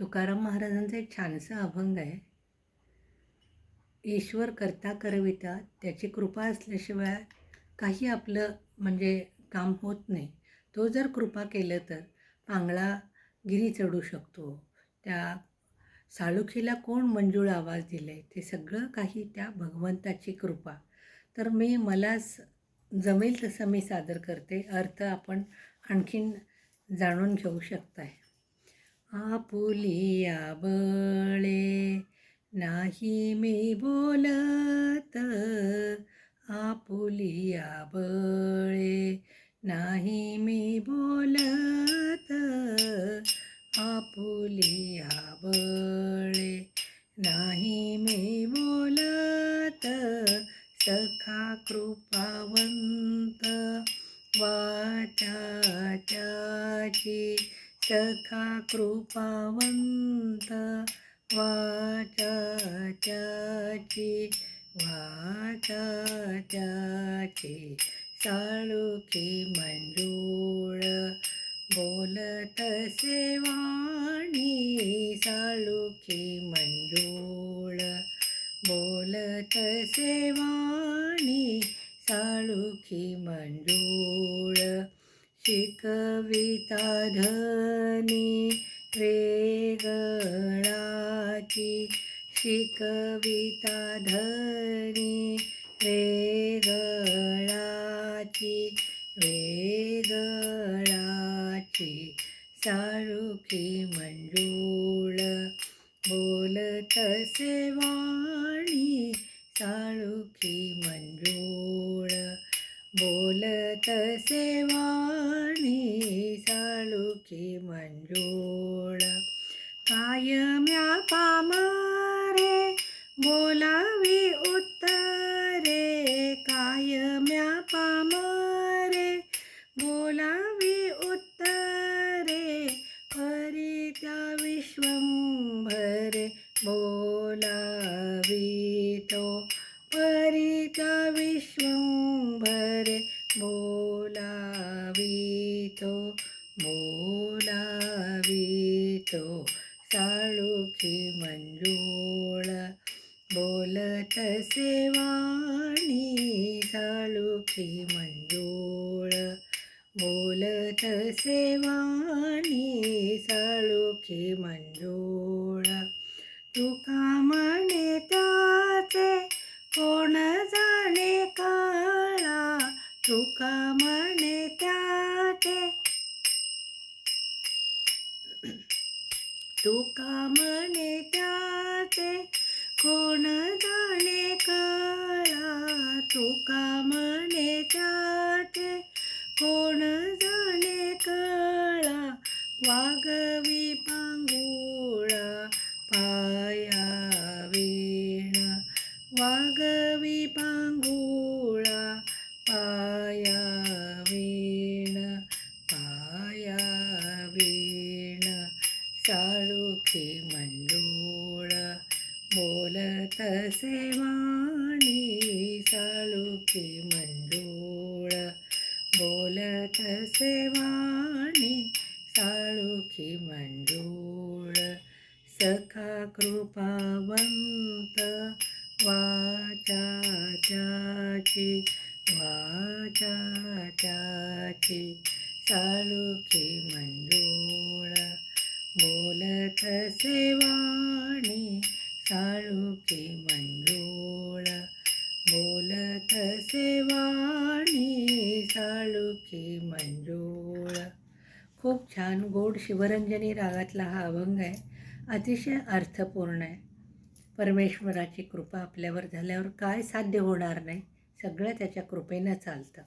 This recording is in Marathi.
तुकाराम महाराजांचा एक छानसं अभंग आहे. ईश्वर करता करविता त्याची कृपा असल्याशिवाय काही आपलं म्हणजे काम होत नाही. तो जर कृपा केलं तर पांगळा गिरी चढू शकतो. त्या साळुखीला कोण मंजूळ आवाज दिले? ते सगळं काही त्या भगवंताची कृपा. तर मी मला जमेल तसं मी सादर करते. अर्थ आपण आणखीन जाणून घेऊ शकताय. आपुलिया बळे नाही मी बोलत आपुलिया बळे नाही मी बोलत आपुलिया बळे नाही मी बोलत सखा कृपावंत वाचा त्याची चका कृपावंत वाचाची वाचाची साळुकी मंजूळ बोलत सेवाणी साळुकी मंजूळ बोलत सेवाणी साळुकी मंजूळ शिकविता धनी वेगळाची शिकविता धनी वेगळाची वेगळाची साळुकी मंजूळ बोलत सेवाणी साळुखी मंजूळ बोलत सेवा सेवाणी साळुखी मंजूळ. कायम्या पामरे बोलावी उत्तरे. कायम्या पामरे बोलावी उत्तरे. परित्या विश्वंभरे बोलावी तो. परित्या विश्वंभरे बोलावितो बोलावितो साळुखी मंजूळ. बोलत सेवाणी साळुखी मंजूळ. बोलत सेवाणी साळुखी मंजूळ. तुका म्हणे तुका म्हणे त्याचे तुका म्हणे त्याचे कोण जाणे काळा? तुका म्हणे त्याचे कोण जाणे काळा? वागवी पांगुळा पाया वेळा वागवी पांगुळा वीण साळुखी मंजूळ बोलत सेवाणी साळुखी मंजूळ बोलत सेवाणी साळुखी मंडूळ. सखा कृपावंत वाचा त्याची वाचा त्याची. साळुखी मंजूळ बोलत सेवाणी साळुखी मंजूळ बोलत सेवाणी साळुखी मंजूळ. खूप छान गोड शिवरंजनी रागातला हा अभंग आहे. अतिशय अर्थपूर्ण आहे. परमेश्वराची कृपा आपल्यावर झाल्यावर काय साध्य होणार नाही? सगळं त्याच्या कृपेनं चालतं.